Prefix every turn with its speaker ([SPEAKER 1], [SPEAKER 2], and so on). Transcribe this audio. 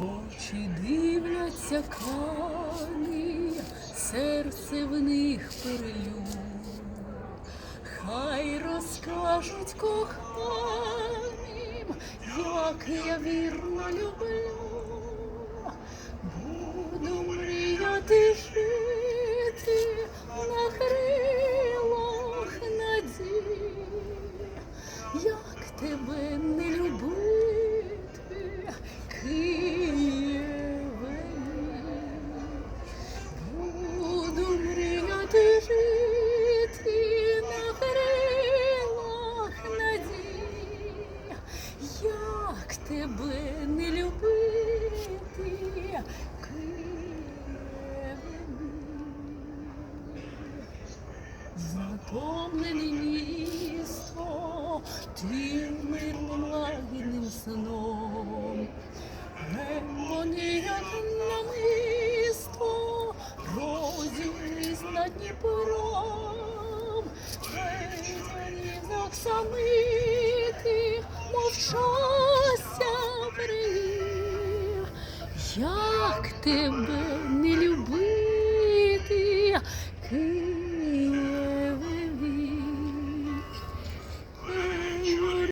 [SPEAKER 1] Очі дивляться крані, серце в них перелю. Хай розкажуть коханим, як я вірно люблю. Буду мріяти тебе не любити, Києве. Буду мріяти жити на крилах надії, як тебе не любити. Затомлене місто твій мирним лагідним сном, Гемонія на місто, розіріз на Дніпром, різок самитих, мовчася прив, як тебе не любити.